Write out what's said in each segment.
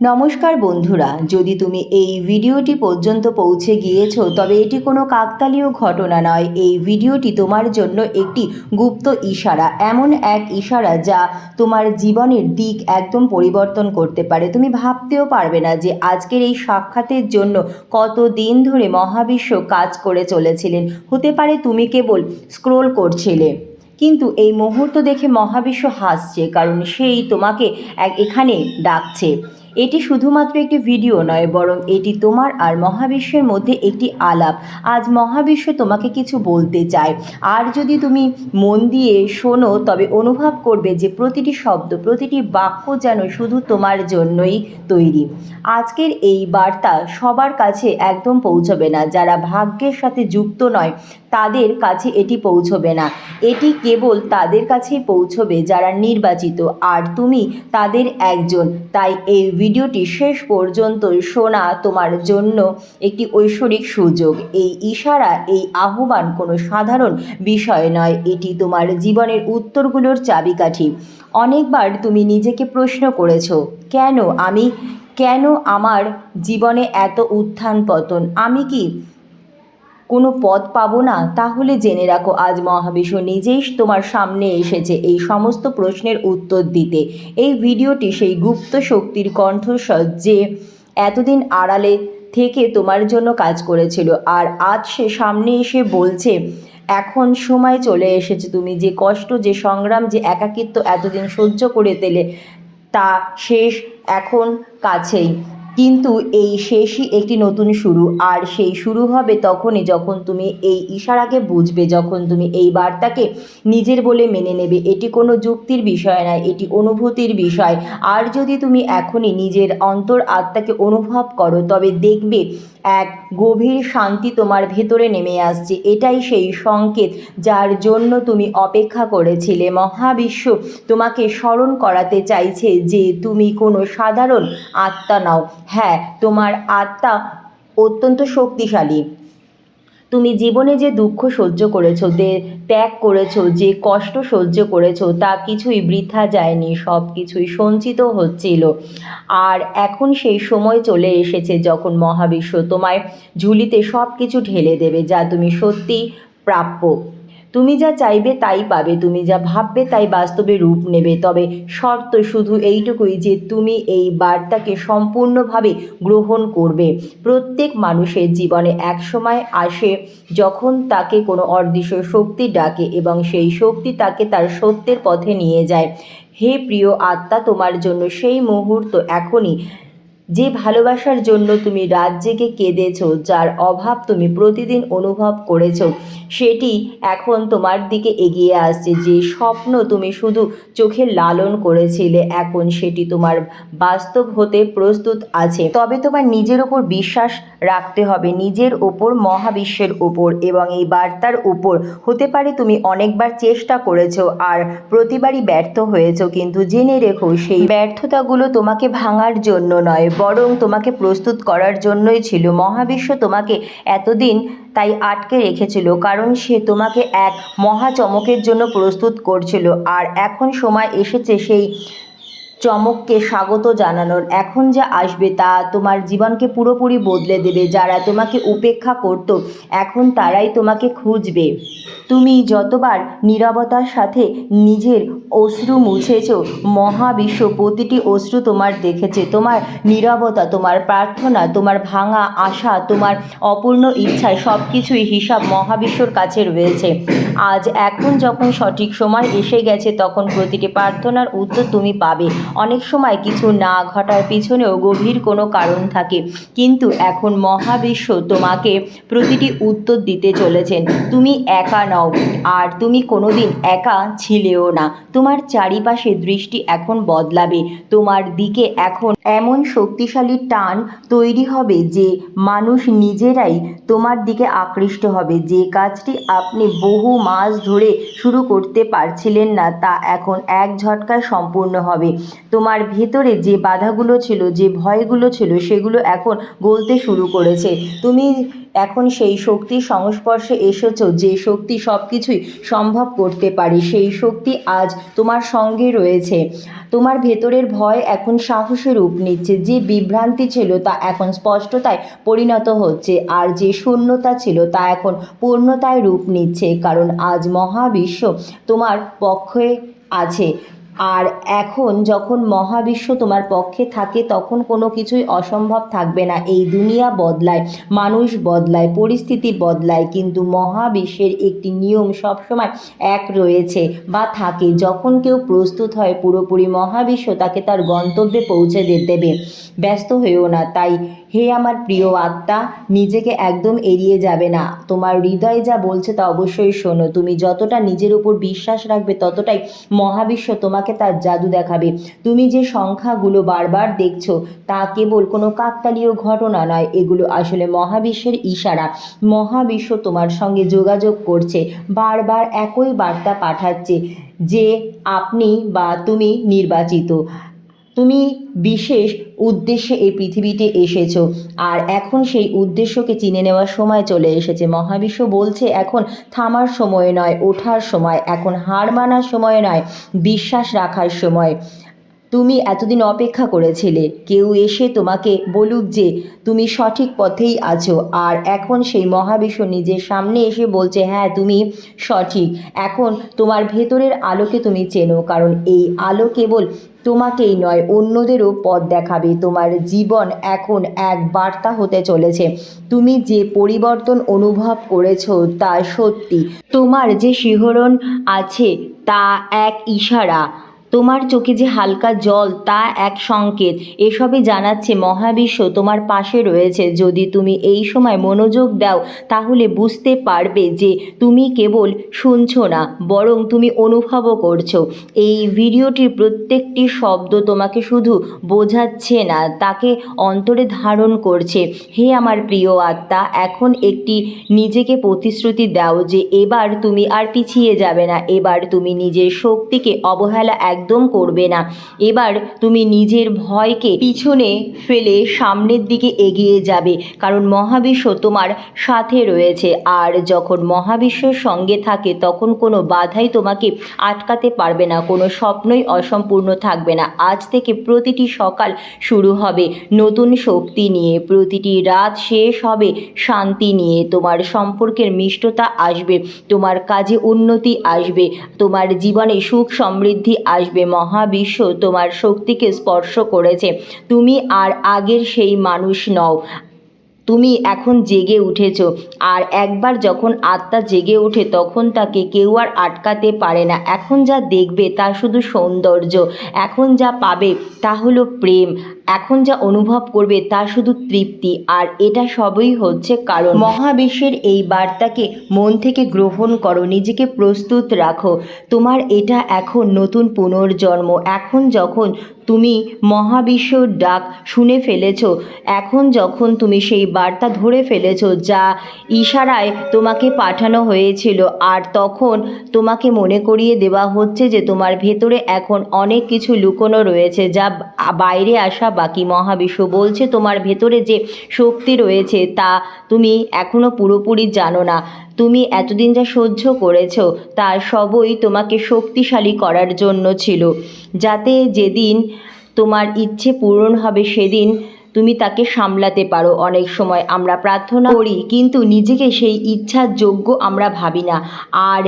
নমস্কার বন্ধুরা, যদি তুমি এই ভিডিওটি পর্যন্ত পৌঁছে গিয়েছো, তবে এটি কোনো কাকতালীয় ঘটনা নয়। এই ভিডিওটি তোমার জন্য একটি গুপ্ত ইশারা, এমন এক ইশারা যা তোমার জীবনের দিক একদম পরিবর্তন করতে পারে। তুমি ভাবতেও পারবে না যে আজকের এই সাক্ষাতের জন্য কত দিন ধরে মহাবিশ্ব কাজ করে চলেছিলেন। হতে পারে তুমি কেবল স্ক্রোল করছিলে। কিন্তু এই মুহূর্ত দেখে মহাবিশ্ব হাসছে, কারণ সেই তোমাকে এখানে ডাকছে। এটি শুধুমাত্র একটি ভিডিও নয়, বরং এটি তোমার আর মহাবিশ্বের মধ্যে একটি আলাপ। আজ মহাবিশ্ব তোমাকে কিছু বলতে চায়। আর যদি তুমি মন দিয়ে শোনো, তবে অনুভব করবে যে প্রতিটি শব্দ, প্রতিটি বাক্য যেন শুধু তোমার জন্যই তৈরি। আজকের এই বার্তা সবার কাছে একদম পৌঁছবে না। যারা ভাগ্যের সাথে যুক্ত নয় তাদের কাছে এটি পৌঁছবে না। এটি কেবল তাদের কাছেই পৌঁছবে যারা নির্বাচিত, আর তুমি তাদের একজন। তাই এই ভিডিওটি শেষ পর্যন্ত শোনা তোমার জন্য একটি ঐশ্বরিক সুযোগ। এই ইশারা, এই আহ্বান কোনো সাধারণ বিষয় নয়, এটি তোমার জীবনের উত্তরগুলোর চাবিকাঠি। অনেকবার তুমি নিজেকে প্রশ্ন করেছ, কেন আমি, কেন আমার জীবনে এত উত্থান পতন? আমি কি কোনো পথ পাবো না, তাহলে জেনে রাখো আজ মহাবিশ্ব নিজেই তোমার সামনে এসেছে এই সমস্ত প্রশ্নের উত্তর দিতে। এই ভিডিওটি সেই গুপ্ত শক্তির কণ্ঠস্বর যে এতদিন আড়ালে থেকে তোমার জন্য কাজ করেছিল, আর আজ সে সামনে এসে বলছে, এখন সময় চলে এসেছে তুমি যে কষ্ট, যে সংগ্রাম, যে একাকিত্ব এতদিন সহ্য করে তেলে তা শেষ এখন কাছেই। কিন্তু এই শেষই একটি নতুন শুরু। আর সেই শুরু হবে তখনই যখন তুমি এই ইশারাকে বুঝবে, যখন তুমি এই বার্তাকে নিজের বলে মেনে নেবে। এটি কোনো যুক্তির বিষয় নয়, এটি অনুভূতির বিষয়। আর যদি তুমি এখনই নিজের অন্তর আত্মাকে অনুভব করো, তবে দেখবে এক গভীর শান্তি তোমার ভেতরে নেমে আসছে। এটাই সেই সংকেত যার জন্য তুমি অপেক্ষা করেছিলে। মহাবিশ্ব তোমাকে স্মরণ করাতে চাইছে যে তুমি কোনো সাধারণ আত্মা নাও। হ্যাঁ তোমার আত্মা অত্যন্ত শক্তিশালী। তুমি জীবনে যে দুঃখ সহ্য করেছ, যে ত্যাগ করেছ, যে কষ্ট সহ্য করেছ, তা কিছুই বৃথা যায়নি সব কিছুই সঞ্চিত হচ্ছিল। আর এখন সেই সময় চলে এসেছে যখন মহাবিশ্ব তোমায় ঝুলিতে সব কিছু ঢেলে দেবে, যা তুমি সত্যিই প্রাপ্য। তুমি যা চাইবে তাই পাবে, তুমি যা ভাববে তাই বাস্তবে রূপ নেবে। তবে শর্ত শুধু এইটুকুই যে তুমি এই বার্তাকে সম্পূর্ণভাবে গ্রহণ করবে। প্রত্যেক মানুষের জীবনে এক সময় আসে যখন তাকে কোনো অদৃশ্য শক্তি ডাকে এবং সেই শক্তি তাকে তার সত্যের পথে নিয়ে যায়। হে প্রিয় আত্মা, তোমার জন্য সেই মুহূর্ত এখনই। যে ভালোবাসার জন্য তুমি রাত জেগে কেঁদেছ, যার অভাব তুমি প্রতিদিন অনুভব করেছ, সেটি এখন তোমার দিকে এগিয়ে আসছে। যে স্বপ্ন তুমি শুধু চোখে লালন করেছিলে, এখন সেটি তোমার বাস্তব হতে প্রস্তুত আছে। তবে তোমার নিজের ওপর বিশ্বাস রাখতে হবে, নিজের ওপর মহাবিশ্বের ওপর এবং এই বার্তার উপর। হতে পারে তুমি অনেকবার চেষ্টা করেছ আর প্রতিবারই ব্যর্থ হয়েছো, কিন্তু জেনে রেখো, সেই ব্যর্থতাগুলো তোমাকে ভাঙার জন্য নয় বরং তোমাকে প্রস্তুত করার জন্যই ছিল। মহাবিশ্ব তোমাকে এতদিন তাই আটকে রেখেছিল, কারণ সে তোমাকে এক মহা চমকের জন্য প্রস্তুত করছিল। আর এখন সময় এসেছে সেই চমককে স্বাগত জানানোর। এখন যা আসবে তা তোমার জীবনকে পুরোপুরি বদলে দেবে। যারা তোমাকে উপেক্ষা করতো, এখন তারাই তোমাকে খুঁজবে। তুমি যতবার নীরবতার সাথে নিজের অশ্রু মুছেছ, মহাবিশ্ব প্রতিটি অশ্রু তোমার দেখেছে। তোমার নীরবতা, তোমার প্রার্থনা, তোমার ভাঙা আশা, তোমার অপূর্ণ ইচ্ছা সব কিছুই হিসাব মহাবিশ্বর কাছে রয়েছে। আজ, এখন যখন সঠিক সময় এসে গেছে, তখন প্রতিটি প্রার্থনার উত্তর তুমি পাবে। অনেক সময় কিছু না ঘটার পিছনেও গভীর কোনো কারণ থাকে। কিন্তু এখন মহাবিশ্ব তোমাকে প্রতিটি উত্তর দিতে চলেছেন। তুমি একা নও, আর তুমি কোনোদিন একা ছিলেও না। তোমার চারিপাশে দৃষ্টি এখন বদলাবে। তোমার দিকে এখন এমন শক্তিশালী টান তৈরি হবে যে মানুষ নিজেরাই তোমার দিকে আকৃষ্ট হবে। যে কাজটি আপনি বহু মাস ধরে শুরু করতে পারছিলেন না, তা এখন এক ঝটকায় সম্পূর্ণ হবে। তোমার ভেতরে যে বাধাগুলো ছিল, যে ভয়গুলো ছিল, সেগুলো এখন গলতে শুরু করেছে। তুমি এখন সেই শক্তির সংস্পর্শে এসেছ, যে শক্তি সব কিছুই সম্ভব করতে পারে, সেই শক্তি আজ তোমার সঙ্গে রয়েছে। তোমার ভেতরের ভয় এখন সাহসে রূপ নিচ্ছে, যে বিভ্রান্তি ছিল তা এখন স্পষ্টতায় পরিণত হচ্ছে, আর যে শূন্যতা ছিল তা এখন পূর্ণতায় রূপ নিচ্ছে, কারণ আজ মহাবিশ্ব তোমার পক্ষে আছে। আর এখন যখন মহাবিশ্ব তোমার পক্ষে থাকে, তখন কোনো কিছুই অসম্ভব থাকবে না। এই দুনিয়া বদলায়, মানুষ বদলায়, পরিস্থিতি বদলায়, কিন্তু মহাবিশ্বের একটি নিয়ম সবসময় এক রয়েছে বা থাকে। যখন কেউ প্রস্তুত হয়, পুরোপুরি মহাবিশ্ব তাকে তার গন্তব্যে পৌঁছে দেবে। ব্যস্ত হয়েও না। তাই হে আমার প্রিয় আত্মা, নিজেকে একদম এড়িয়ে যাবে না। তোমার হৃদয় যা বলছে তা অবশ্যই শোনো। তুমি যতটা নিজের উপর বিশ্বাস রাখবে, ততটাই মহাবিশ্ব তোমাকে তার জাদু দেখাবে। তুমি যে সংখ্যাগুলো বারবার দেখছ, তা কেবল কোনো কাকতালীয় ঘটনা নয়। এগুলো আসলে মহাবিশ্বের ইশারা। মহাবিশ্ব তোমার সঙ্গে যোগাযোগ করছে, বারবার একই বার্তা পাঠাচ্ছে যে আপনি বা তুমি নির্বাচিত। তুমি বিশেষ উদ্দেশ্যে এই পৃথিবীতে এসেছ। আর এখন সেই উদ্দেশ্যকে চিনে নেওয়ার সময় চলে এসেছে। মহাবিশ্ব বলছে, এখন থামার সময় নয়, ওঠার সময়, এখন হার মানার সময় নয়, বিশ্বাস রাখার সময়। তুমি এতদিন অপেক্ষা করেছিলে, কেউ এসে তোমাকে বলুক যে তুমি সঠিক পথেই আছো। আর এখন সেই মহাবিশ্ব নিজের সামনে এসে বলছে হ্যাঁ তুমি সঠিক। এখন তোমার ভেতরের আলোকে তুমি চেনো, কারণ এই আলো কেবল তোমাকেই নয়, অন্যদেরও পথ দেখাবে। তোমার জীবন এখন এক বার্তা হতে চলেছে। তুমি যে পরিবর্তন অনুভব করেছ তা সত্যি। তোমার যে শিহরণ আছে তা এক ইশারা। তোমার চোখে যে হালকা জল, তা এক সংকেত। এসবই জানাচ্ছে মহাবিশ্ব, তোমার পাশে রয়েছে। যদি তুমি এই সময় মনোযোগ দাও, তাহলে বুঝতে পারবে যে তুমি কেবল শুনছো না, বরং তুমি অনুভবও করছ। এই ভিডিওটির প্রত্যেকটি শব্দ তোমাকে শুধু বোঝাচ্ছে না, তাকে অন্তরে ধারণ করছে। হে আমার প্রিয় আত্মা, এখন একটি নিজেকে প্রতিশ্রুতি দাও যে এবার তুমি আর পিছিয়ে যাবে না, এবার তুমি নিজের শক্তিকে অবহেলা একদম করবে না। এবার তুমি নিজের ভয়কে পিছনে ফেলে সামনের দিকে এগিয়ে যাবে, কারণ মহাবিশ্ব তোমার সাথে রয়েছে। আর যখন মহাবিশ্বের সঙ্গে থাকে, তখন কোনো বাধাই তোমাকে আটকাতে পারবে না, কোনো স্বপ্নই অসম্পূর্ণ থাকবে না। আজ থেকে প্রতিটি সকাল শুরু হবে নতুন শক্তি নিয়ে, প্রতিটি রাত শেষ হবে শান্তি নিয়ে। তোমার সম্পর্কের মিষ্টতা আসবে, তোমার কাজে উন্নতি আসবে, তোমার জীবনে সুখ সমৃদ্ধি আসবে। মহাবিশ্ব তোমার শক্তিকে স্পর্শ করেছে। তুমি আর আগের সেই মানুষ নও। তুমি এখন জেগে উঠেছ। আর একবার যখন আত্মা জেগে ওঠে, তখন তাকে কেউ আর আটকাতে পারে না। এখন যা দেখবে, তা শুধু সৌন্দর্য। এখন যা পাবে, তা হলো প্রেম। এখন যা অনুভব করবে তা শুধু তৃপ্তি, আর এটা সবই হচ্ছে কারণ। মহাবিশ্বের এই বার্তাকে মন থেকে গ্রহণ করো, নিজেকে প্রস্তুত রাখো। তোমার এটা এখন নতুন পুনর্জন্ম। এখন যখন তুমি মহাবিশ্বর ডাক শুনে ফেলেছো, এখন যখন তুমি সেই বার্তা ধরে ফেলেছো যা ইশারায় তোমাকে পাঠানো হয়েছিল, আর তখন তোমাকে মনে করিয়ে দেওয়া হচ্ছে যে তোমার ভেতরে এখন অনেক কিছু লুকোনো রয়েছে যা বাইরে আসা বাকি মহাবিশ্ব বলছে তোমার ভেতরে যে শক্তি রয়েছে তা তুমি এখনও পুরোপুরি জানো না। তুমি এতদিন যা সহ্য করেছ, তা সবই তোমাকে শক্তিশালী করার জন্য ছিল। যাতে যেদিন তোমার ইচ্ছে পূরণ হবে, সেদিন তুমি তাকে সামলাতে পারো। অনেক সময় আমরা প্রার্থনা করি, কিন্তু নিজেকে সেই ইচ্ছার যোগ্য আমরা ভাবি না। আর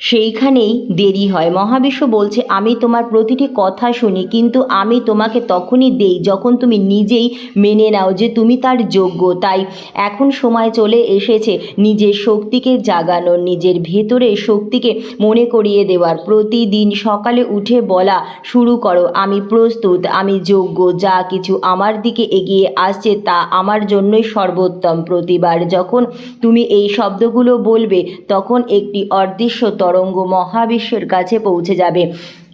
সেইখানেই দেরি হয়। মহাবিশ্ব বলছে, আমি তোমার প্রতিটি কথা শুনি, কিন্তু আমি তোমাকে তখনই দেই যখন তুমি নিজেই মেনে নাও যে তুমি তার যোগ্য। তাই এখন সময় চলে এসেছে নিজের শক্তিকে জাগানোর নিজের ভেতরে শক্তিকে মনে করিয়ে দেওয়ার। প্রতিদিন সকালে উঠে বলা শুরু করো, আমি প্রস্তুত, আমি যোগ্য, যা কিছু আমার দিকে এগিয়ে আসছে তা আমার জন্যই সর্বোত্তম। প্রতিবার যখন তুমি এই শব্দগুলো বলবে, তখন একটি অদৃশ্য তরঙ্গ মহাবিশ্বের কাছে পৌঁছে যাবে।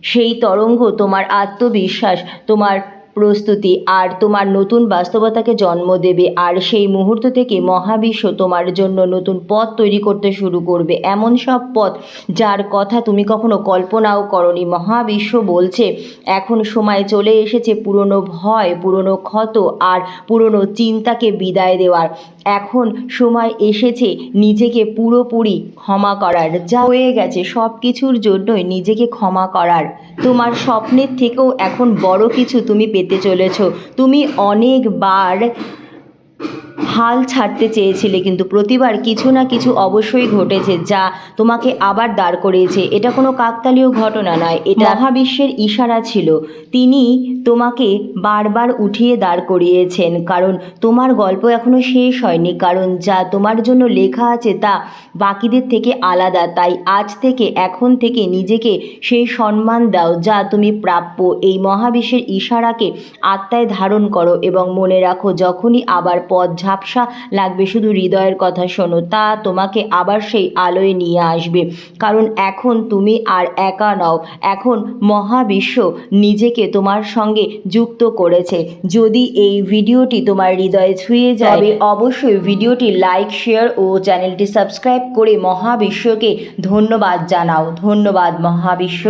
সেই তরঙ্গ তোমার আত্মবিশ্বাস তোমার প্রস্তুতি। আর তোমার নতুন বাস্তবতাকে জন্ম দেবে। আর সেই মুহূর্ত থেকে মহাবিশ্ব তোমার জন্য নতুন পথ তৈরি করতে শুরু করবে। এমন সব পথ যার কথা তুমি কখনো কল্পনাও করনি। মহাবিশ্ব বলছে, এখন সময় চলে এসেছে পুরনো ভয়, পুরনো ক্ষত আর পুরনো চিন্তাকে বিদায় দেওয়ার। এখন সময় এসেছে নিজেকে পুরোপুরি ক্ষমা করার। যা হয়ে গেছে সব কিছুর জন্যই নিজেকে ক্ষমা করার। তোমার স্বপ্নের থেকেও এখন বড় কিছু তুমি পেতে চলেছ। তুমি অনেকবার হাল ছাড়তে চেয়েছিলে কিন্তু প্রতিবার কিছু না কিছু অবশ্যই ঘটেছে যা তোমাকে আবার দাঁড় করিয়েছে। এটা কোনো কাকতালীয় ঘটনা নয় এটা মহাবিশ্বের ইশারা ছিল। তিনি তোমাকে বারবার উঠিয়ে দাঁড় করিয়েছেন কারণ তোমার গল্প এখনও শেষ হয়নি কারণ যা তোমার জন্য লেখা আছে তা বাকিদের থেকে আলাদা তাই আজ থেকে এখন থেকে নিজেকে সেই সম্মান দাও যা তুমি প্রাপ্য। এই মহাবিশ্বের ইশারাকে আত্মায় ধারণ করো এবং মনে রাখো যখনই আবার পথ ঝাপসা লাগবে শুধু হৃদয়ের কথা শোনো। তা তোমাকে আবার সেই আলোয় নিয়ে আসবে। কারণ এখন তুমি আর একা নও এখন মহাবিশ্ব নিজেকে তোমার সঙ্গে যুক্ত করেছে। যদি এই ভিডিওটি তোমার হৃদয়ে ছুঁয়ে যায় তবে অবশ্যই ভিডিওটি লাইক শেয়ার ও চ্যানেলটি সাবস্ক্রাইব করে মহাবিশ্বকে ধন্যবাদ জানাও। ধন্যবাদ মহাবিশ্ব।